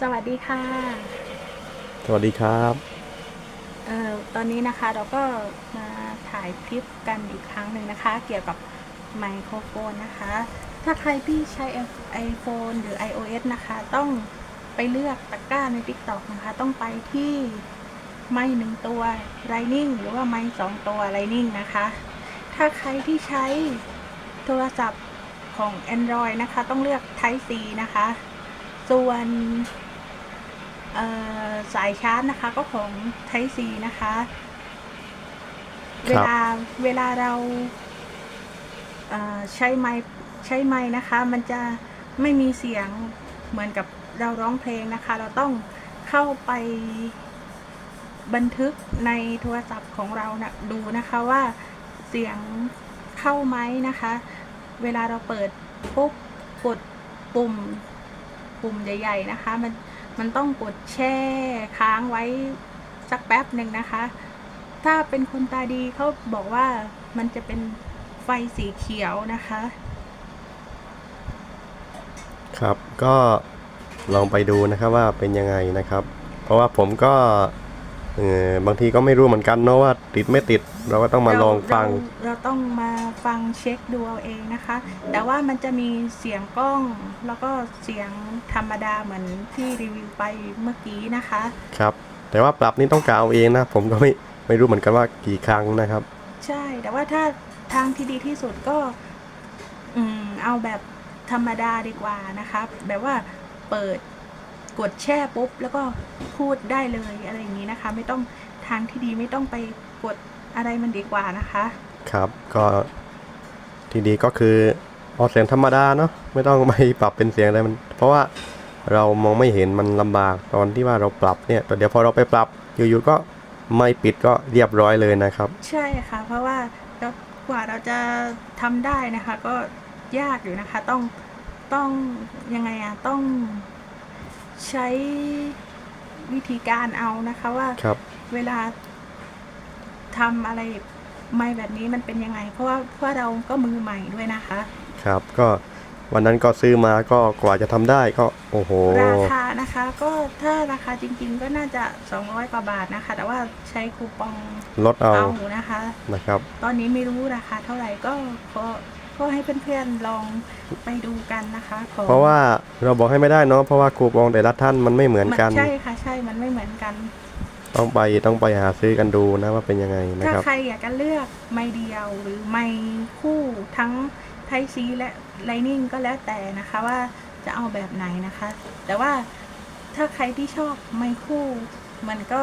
สวัสดีค่ะสวัสดีครับเอ่อตอนนี้นะคะเราก็มาถ่ายคลิปกันอีกครั้งหนึ่งนะคะ เกี่ยวกับไมโครโฟนนะคะ ถ้าใครที่ใช้ iPhone หรือ iOS นะคะ ต้องไปเลือกตะกร้าใน TikTok นะคะ ต้องไปที่ไม้หนึ่งตัว Lightning หรือว่าไม้สองตัว Lightning นะคะ ถ้าใครที่ใช้โทรศัพท์ของ Android นะคะ ต้องเลือก Type C นะคะ ส่วนเอ่อสายชาร์จนะคะก็ของ Type C นะคะคเวรับลาเวลาเราเอ่อใช้ไม้ใช้ไม้นะคะ มันจะไม่มีเสียงเหมือนกับเราร้องเพลงนะคะ เราต้องเข้าไปบันทึกในโทรศัพท์ของเรานะดูนะคะว่าเสียงเข้าไหมนะคะ เวลาเราเปิดปุ๊บกดปุ่ม ปุ่มใหญ่ ๆ นะคะ มันมันต้องกดแช่ค้างไว้สักแป๊บหนึ่งนะคะ ถ้าเป็นคนตาดีเขาบอกว่ามันจะเป็นไฟสีเขียวนะคะ ครับก็ลองไปดูนะครับว่าเป็นยังไงนะครับ เพราะว่าผมก็ เออบางทีก็ไม่รู้เหมือนกันเนาะว่าติดไม่ติด เราก็ต้องมาลองฟัง เราเราต้องมาฟังเช็คดูเอาเองนะคะ แต่ว่ามันจะมีเสียงกล้อง แล้วก็เสียงธรรมดาเหมือนที่รีวิวไปเมื่อกี้นะคะ ครับ แต่ว่าปรับนี่ต้องกาเอาเองนะ ผมก็ไม่ไม่รู้เหมือนกันว่ากี่ครั้งนะครับ ใช่ แต่ว่าถ้าทางที่ดีที่สุดก็อืมเอาแบบธรรมดาดีกว่านะคะ แบบว่าเปิด กดแช่ปุ๊บแล้วก็พูดได้เลยอะไรอย่างนี้นะคะ ไม่ต้องทางที่ดีไม่ต้องไปกดอะไรมันดีกว่านะคะ ครับก็ทีดีก็คือเอาเสียงธรรมดาเนาะไม่ต้องไปปรับเป็นเสียงอะไรมัน เพราะว่าเรามองไม่เห็นมันลำบากตอนที่ว่าเราปรับเนี่ยแต่เดี๋ยวพอเราไปปรับอยู่ๆก็ไม่ปิดก็เรียบร้อยเลยนะครับ ใช่ค่ะ เพราะว่าเรากว่าเราจะทำได้นะคะ ก็ยากอยู่นะคะ ต้องต้องยังไงอะต้อง ใช้วิธีการเอานะคะว่าครับ เวลาทำอะไรไม่แบบนี้มันเป็นยังไง เพราะว่าเพราะเราก็มือใหม่ด้วยนะคะ ครับ ก็วันนั้นก็ซื้อมาก็กว่าจะทำได้ก็โอ้โห ราคานะคะก็ถ้าราคาจริงๆก็น่าจะ 200 กว่าบาทนะคะ แต่ว่าใช้คูปองลดเอาเอานะคะ นะครับ ตอนนี้ไม่รู้ราคาเท่าไหร่ก็ก็ ก็ให้เพื่อนๆลองไปดูกันนะคะของเพราะว่าเราบอกให้ไม่ได้เนาะเพราะว่าคูปองแต่ละท่านมันไม่เหมือนกัน ใช่ค่ะใช่มันไม่เหมือนกัน ต้องไปต้องไปหาซื้อกันดูนะว่าเป็นยังไงนะถ้าครับ ใครอยากจะเลือกไม้เดียวหรือไม้คู่ทั้งไทซีและไลนิ่งก็แล้วแต่นะคะว่าจะเอาแบบไหนนะคะ แต่ว่าถ้าใครที่ชอบไม้คู่ มันก็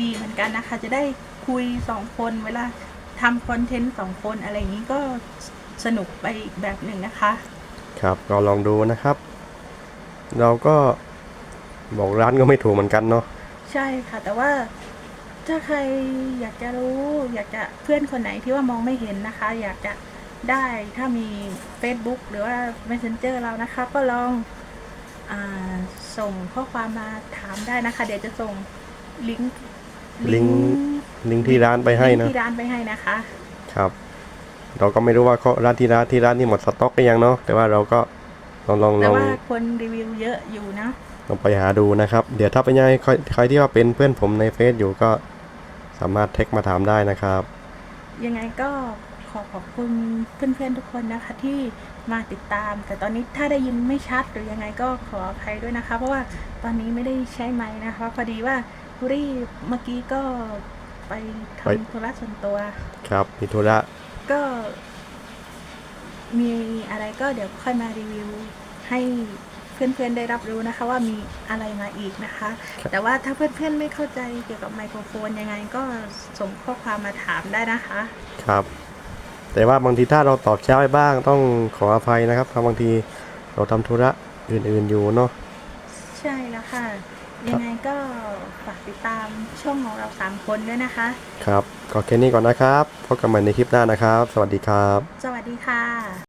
ดีเหมือนกันนะคะ จะได้คุยสองคนเวลาทำคอนเทนต์สองคนอะไรอย่างนี้ก็ สนุกไปอีกแบบหนึ่งนะคะ ครับก็ลองดูนะครับ เราก็บอกร้านก็ไม่ถูกเหมือนกันเนาะใช่ค่ะ แต่ว่าถ้าใครอยากจะรู้ อยากจะเพื่อนคนไหนที่ว่ามองไม่เห็นนะคะ อยากจะได้ถ้ามี Facebook หรือว่า Messenger เรานะคะ ก็ลองอาส่งข้อความมาถามได้นะคะ เดี๋ยวจะส่งลิงก์ลิงก์ลิงก์ที่ร้านไปให้ลิงนะก์ที่ร้านไปให้นะคะ ครับ เราก็ไม่รู้ว่าเขาร้านที่ร้านที่ร้านนี่หมดสต็อกไปยังเนาะแต่ว่าเราก็ลองลองลแต่องว่าคนรีวิวเยอะอยู่นะ ลองไปหาดูนะครับ เดี๋ยวถ้าเป็นยังไงใครใครที่ว่าเป็นเพื่อนผมในเฟซอยู่ก็สามารถเทคมาถามได้นะครับ ยังไงก็ขอขอบคุณเพื่อนๆทุกคนนะคะที่มาติดตาม แต่ตอนนี้ถ้าได้ยินไม่ชัดหรือยังไงก็ขออภัยด้วยนะคะ เพราะว่าตอนนี้ไม่ได้ใช้ไม้นะคะพอดีว่ารีบเมื่อกี้ก็ไปไป ทำธุระส่วนตัว ครับมีธุระ ก็มีอะไรก็เดี๋ยวค่อยมารีวิวให้เพื่อนๆได้รับรู้นะคะ ว่ามีอะไรมาอีกนะคะ แต่ว่าถ้าเพื่อนๆไม่เข้าใจเกี่ยวกับไมโครโฟนยังไงก็ส่งข้อความมาถามได้นะคะ ครับ แต่ว่าบางทีถ้าเราตอบช้าไปบ้างต้องขออภัยนะครับเพราะบางทีเราทำธุระอื่นๆอยู่เนาะใช่แล้วค่ะ ยังไงก็ฝากติดตามช่องของเราสามคนด้วยนะคะ ครับก็แค่นี้ก่อนนะครับพบกันใหม่ในคลิปหน้านะครับ สวัสดีครับ สวัสดีค่ะ